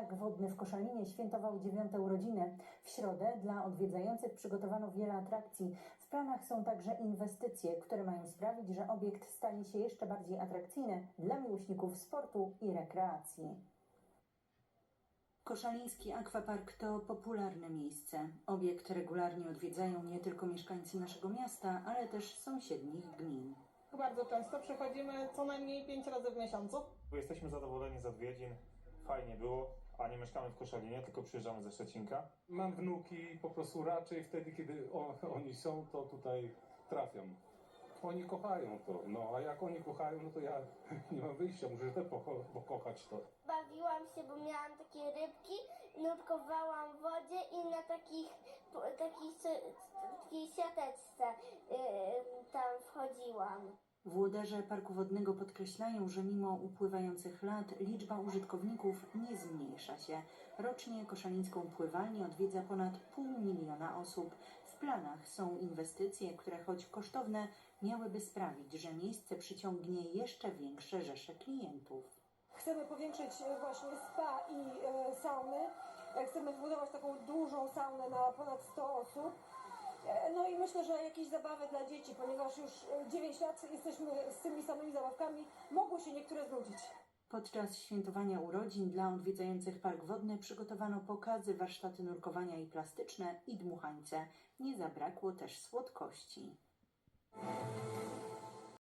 Park Wodny w Koszalinie świętował dziewiąte urodziny. W środę dla odwiedzających przygotowano wiele atrakcji. W planach są także inwestycje, które mają sprawić, że obiekt stanie się jeszcze bardziej atrakcyjny dla miłośników sportu i rekreacji. Koszaliński Aquapark to popularne miejsce. Obiekt regularnie odwiedzają nie tylko mieszkańcy naszego miasta, ale też sąsiednich gmin. Bardzo często przychodzimy co najmniej 5 razy w miesiącu. Bo Jesteśmy zadowoleni z odwiedzin. Fajnie było, a nie mieszkamy w Koszalinie, tylko przyjeżdżamy ze Szczecinka. Mam wnuki, po prostu raczej wtedy, kiedy o, oni są, to tutaj trafią. Oni kochają to, no a jak oni kochają, no to ja nie mam wyjścia, muszę też poko- pokochać to. Bawiłam się, bo miałam takie rybki, nurkowałam w wodzie i na takich, po- si- takiej siateczce yy, tam wchodziłam. Włodarze parku wodnego podkreślają, że mimo upływających lat liczba użytkowników nie zmniejsza się. Rocznie koszalińską pływalnię odwiedza ponad pół miliona osób. W planach są inwestycje, które choć kosztowne, miałyby sprawić, że miejsce przyciągnie jeszcze większe rzesze klientów. Chcemy powiększyć e, właśnie spa i e, sauny. E, Chcemy wbudować taką dużą saunę na ponad 100 osób. E, No myślę, że jakieś zabawy dla dzieci, ponieważ już e, 9 lat jesteśmy z tymi samymi zabawkami, mogły się niektóre znudzić. Podczas świętowania urodzin dla odwiedzających park wodny przygotowano pokazy, warsztaty nurkowania i plastyczne i dmuchańce. Nie zabrakło też słodkości.